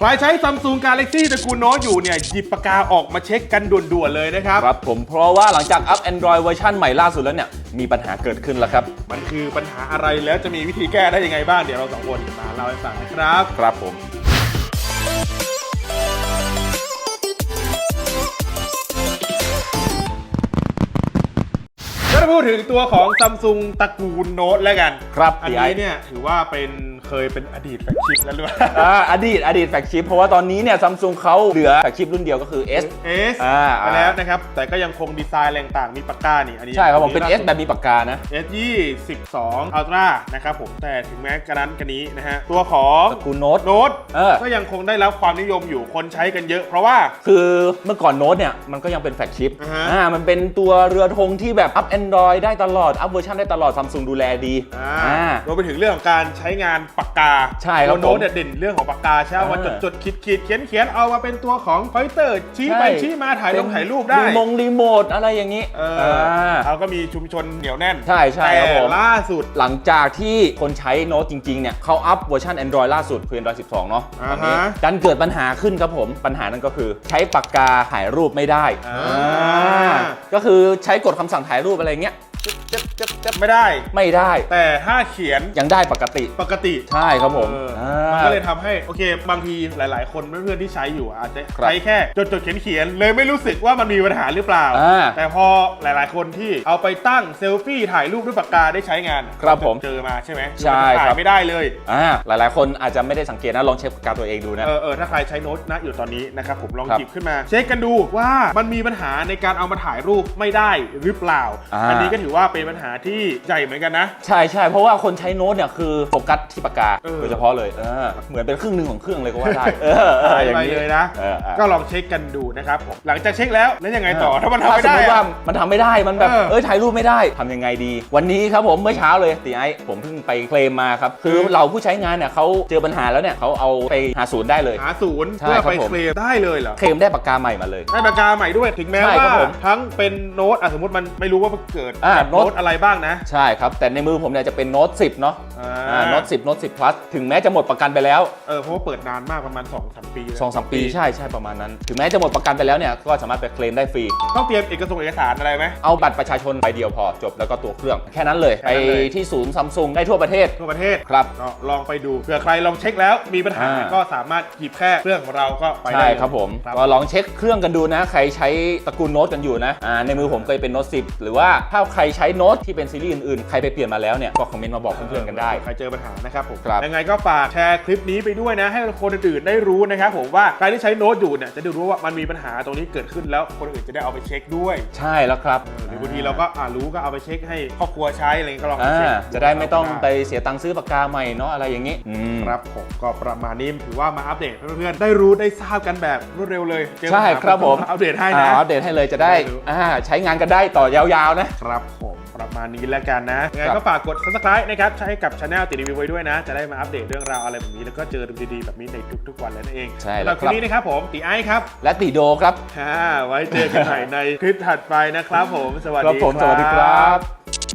ใครใช้ Samsung Galaxy ตระกูลโน้ตอยู่เนี่ย หยิบปากกาออกมาเช็คกันด่วนๆเลยนะครับ ครับผมเพราะว่าหลังจากอัพ Android เวอร์ชันใหม่ล่าสุดแล้วเนี่ย มีปัญหาเกิดขึ้นแล้วครับ มันคือปัญหาอะไรแล้วจะมีวิธีแก้ได้ยังไงบ้าง เดี๋ยวเราสองคนมาเล่าให้ฟังนะครับ ครับผม ถ้าพูดถึงตัวของ Samsung ตระกูลโน้ตแล้วกัน ครับอันพี่นี้ไอ้เนี่ยถือว่าเป็นเคยเป็นอดีตแฟลกชิพแล้วด้วยอ่าอดีตอดีตแฟลกชิพเพราะว่าตอนนี้เนี่ยซัมซุงเขาเหลือแฟลกชิพรุ่นเดียวก็คือ S เอสอ่าไปแล้วนะครับ แต่ก็ยังคงดีไซน์อะไรต่างๆมีปากกานี่อันนี้ใช่ครับผมเป็น S แบบมีปากกานะ S 2 2 Ultra นะครับผมแต่ถึงแม้กระนั้นกันนี้นะฮะตัวของตระกูลโน้ตโน้ตเออก็ยังคงได้รับความนิยมอยู่คนใช้กันเยอะ เพราะว่าคือเมื่อก่อนโน้ตเนี่ยมันก็ยังเป็นแฟลกชิพอ่าฮะอ่ามันเป็นตัวเรือธงที่แบบอัพ Android ได้ตลอด อัพเวอร์ชันได้ตลอดซัมซุงดูแลดีอ่าอ่ารวมไปถึงเรื่องของการใช้งานปากกาใช่ครับตัวโน้ตผมเนี่ยเด่นเรื่องของปากกาใช่ไหมว่าจดอ่าจดขีดขีดเขียนเขียนเอามาเป็นตัวของคอมพิวเตอร์ชี้ไปใช่ชี้มาถ่ายลงถ่ายรูปได้รีมงรีโมทอะไรอย่างนี้เออเราก็มีชุมชนเหนียวแน่นใช่ใช่แต่ครับผมล่าสุด หลังจากที่คนใช้โน้ตจริง ๆ เนี่ยเขาอัพเวอร์ชัน Android ล่าสุดคือ Android 12 เนาะอ่าตอนนี้ฮะดันเกิดปัญหาขึ้นครับผม ปัญหานั้นก็คือใช้ปากกาถ่ายรูปไม่ได้อ่า อ่าก็คือใช้กดคำสั่งถ่ายรูปอะไรเงี้ยจึ๊บ จึ๊บจึ๊บจึ๊บไม่ได้ ไม่ได้แต่ถ้าเขียนยังได้ปกติปกติใช่ครับผมเอออ่า มันก็เลยทำให้โอเค บางทีหลาย ๆ คนเพื่อนๆที่ใช้อยู่อาจจะครับใช้แค่จดจดๆเขียนเขียนๆเลยไม่รู้สึกว่ามันมีปัญหาหรือเปล่า อ่าแต่พอหลายๆ คนที่เอาไปตั้งเซลฟี่ถ่ายรูปด้วยปากกาได้ใช้งานครับผมเจอมาใช่ไหมใช่ถ่าครัยบไม่ได้เลย อ่าหลายๆ คนอาจจะไม่ได้สังเกตนะลองเช็คปากกาตัวเองดูนะ เออเออถ้าใครใช้โน้ตนะอยู่ตอนนี้นะครับผมลองครับหยิบขึ้นมา เช็คกันดูว่ามันมีปัญหาในการเอามาถ่ายรูปไม่ได้หรือเปล่าอ่าอันนี้ก็ถือว่าเป็นปัญหาที่ใหญ่เหมือนกันนะ ใช่ใช่เพราะว่าคนใช้โน้ตเนี่ยคือโฟกัสที่ปากกาเออ โดยเฉพาะเลยเออเหมือนเป็นครึ่งหนึ่งของเครื่องเลยก็ว่าได้เออเออหายอย่างไปนี้เลยนะ เออเออ ก็ลองเช็คกันดูนะครับผมหลังจากเช็คแล้วแล้วยังไงต่อถ้ามันทำไม่สมได้มติว่าอะ มันทำไม่ได้ มันแบบ เออเอ้ยถ่ายรูปไม่ได้ ทำยังไงดี วันนี้ครับผม เมื่อเช้าเลยตีไอผมเพิ่งไปเคลมมาครับคือคือเราผู้ใช้งานเนี่ยเขาเจอปัญหาแล้วเนี่ยเขาเอาไปหาศูนย์ได้เลย หาศูนย์ใช่เพื่อครับไปผม เคลมได้เลยเหรอเคลมได้ปากกาใหม่มาเลย ได้ปากกาใหม่ด้วยถึงแม้ใช่ว่าครับผมทั้งเป็นโน้ตอะสมมติมันไม่รู้ว่ามันเกิดอ่ากับโน้โน้ตตอะไรบ้างนะ ใช่ครับ แต่ในมือผมเนี่ยจะเป็นโน้ต10 เนาะอ่อ่าาโน้ต10 โน้ต10 plus ถึงแม้จะหมดประกันไปแล้ว เออเพราะว่าเปิดนานมากประมาณ2อสปีเลย2อสปีใช่ใช่ประมาณนั้น ถึงแม้จะหมดประกันไปแล้วเนี่ยก็สามารถไปเคลมได้ฟรี ต้องเตรียมเอกสารเอกสารอะไรไหมเอาบัตรประชาชนใบเดียวพอจบแล้วก็ตัวเครื่องแค่นั้นเลยแค่ไปนั้นเลยที่ศูนย์ซัมซุงได้ทั่วประเทศทั่วประเทศครับก็ลองไปดูเผื่อใครลองเช็คแล้วมีปัญหาอ่าก็สามารถหยิบแค่เครื่องของเราก็ไปได้ใช่เลยครับผมครับก็ลองเช็คเครื่องกันดูนะ ใครใช้ตระกูลโน้ตกันอยู่นะอ่าในมือผมเคยเป็นโน้ต10 หรือว่าถ้าใครใช้โน้ตที่เป็นซีรีส์อื่นๆ ใครไปเปลี่ยนมาแล้วเนี่ยก็คอมเมนต์มาบอกเพื่อนๆกันได้ ใครเจอปัญหานะครับผมครับ ยังไงก็ฝากแชร์คลิปนี้ไปด้วยนะ ให้คนอื่นๆได้รู้นะครับผมว่าใครที่ใช้โน้ตอยู่เนี่ยจะได้รู้ว่ามันมีปัญหาตรงนี้เกิดขึ้นแล้วคนอื่นจะได้เอาไปเช็คด้วยใช่แล้วครับหรือบางทีเราก็อ่ารู้ก็เอาไปเช็คให้ครอบครัวใช้อะไรเงี้ยก็ลองไปอ่าเช็คจะได้ไม่ต้องไปเสียตังค์ซื้อปากกาใหม่เนาะอะไรอย่างนี้อืม ครับผมก็ประมาณนี้ถือว่ามาอัปเดตให้เพื่อนๆได้รู้ได้ทราบกันแบบรวดเร็วเลยเจอปัญหาใช่ครับผม อัปเดตให้อ่านะอัปเดตให้เลยจะได้ได้รู้อ่าใช้งานกันได้ต่อยาวๆนะ ครับผม ประมาณนี้แล้วกันนะยังไงครับก็ฝากกด subscribe นะครับใช้กับช anel ติดรีวิวไว้ด้วยนะ จะได้มาอัปเดตเรื่องราวอะไรแบบนี้แล้วก็เจอดีๆแบบนี้ในทุกๆวันแล้วนั่นเองใช่สำหแล้รัวบคคลิรับปนี้นะครับผมตีไอซ์ครับและติโดครับอ่าไว้เจอกันใหม่ในคลิปถัดไปนะครับผมสวัสครับดีผมสวัสดีครับ